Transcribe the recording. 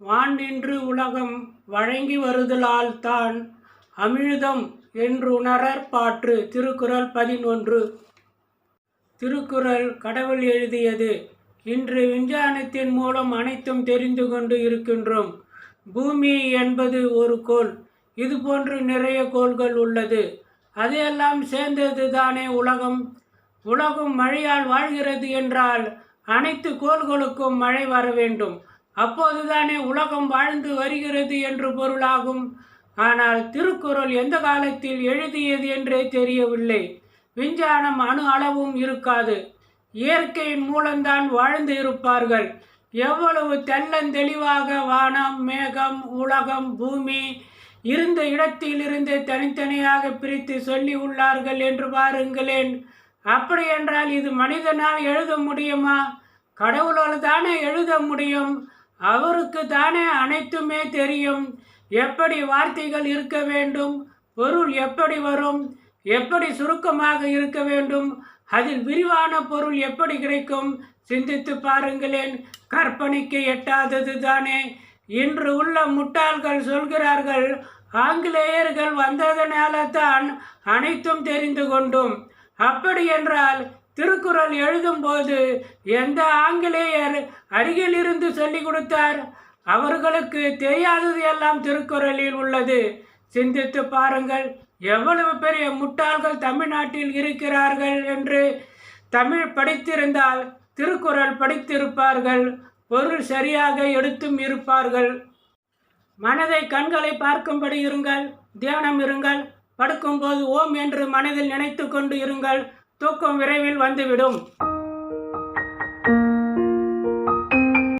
வான் நின்று உலகம் வழங்கி வருதலால் தான் அமிழ்தம் என்று உணரற் பாற்று திருக்குறள் பதினொன்று. திருக்குறள் கடவுள் எழுதியது. இன்று விஞ்ஞானத்தின் மூலம் அனைத்தும் தெரிந்து கொண்டு இருக்கின்றோம். பூமி என்பது ஒரு கோள். இது போன்று நிறைய கோள்கள் உள்ளது. அதையெல்லாம் சேர்ந்தது தானே உலகம். உலகம் மழையால் வாழ்கிறது என்றால் அனைத்து கோள்களுக்கும் மழை வர வேண்டும். அப்போதுதானே உலகம் வாழ்ந்து வருகிறது என்று பொருளாகும். ஆனால் திருக்குறள் எந்த காலத்தில் எழுதியது என்றே தெரியவில்லை. விஞ்ஞானம் அணு அளவும் இருக்காது. இயற்கையின் மூலம்தான் வாழ்ந்து இருப்பார்கள். எவ்வளவு தெள்ளந்தெளிவாக வானம் மேகம் உலகம் பூமி இருந்த இடத்திலிருந்து தனித்தனியாக பிரித்து சொல்லி உள்ளார்கள் என்று பாருங்களேன். அப்படி என்றால் இது மனிதனால் எழுத முடியுமா? கடவுளால் தானே எழுத முடியும். அவருக்கு தானே அனைத்துமே தெரியும். எப்படி வார்த்தைகள் இருக்க வேண்டும்? பொருள் எப்படி வரும்? எப்படி சுருக்கமாக இருக்க வேண்டும்? அதில் விரிவான பொருள் எப்படி கிடைக்கும்? சிந்தித்து பாருங்களேன். கற்பனைக்கு எட்டாதது தானே. இன்று உள்ள முட்டாள்கள் சொல்கிறார்கள் ஆங்கிலேயர்கள் வந்ததனால தான் அனைத்தும் தெரிந்து கொண்டும். அப்படி என்றால் திருக்குறள் எழுதும்போது எந்த ஆங்கிலேயர் அருகில் இருந்து சொல்லிக் கொடுத்தார்? அவர்களுக்கு தெரியாதது எல்லாம் திருக்குறளில் உள்ளது. சிந்தித்து பாருங்கள் எவ்வளவு பெரிய முட்டாள்கள் தமிழ்நாட்டில் இருக்கிறார்கள் என்று தமிழ் படித்திருந்தால் திருக்குறள் படித்திருப்பார்கள் பொருள் சரியாக எடுத்தும் இருப்பார்கள். மனதை கண்களை பார்க்கும்படி இருங்கள் தியானம் இருங்கள் படுக்கும்போது ஓம் என்று மனதில் நினைத்து கொண்டு இருங்கள். தூக்கம் விரைவில் வந்துவிடும்.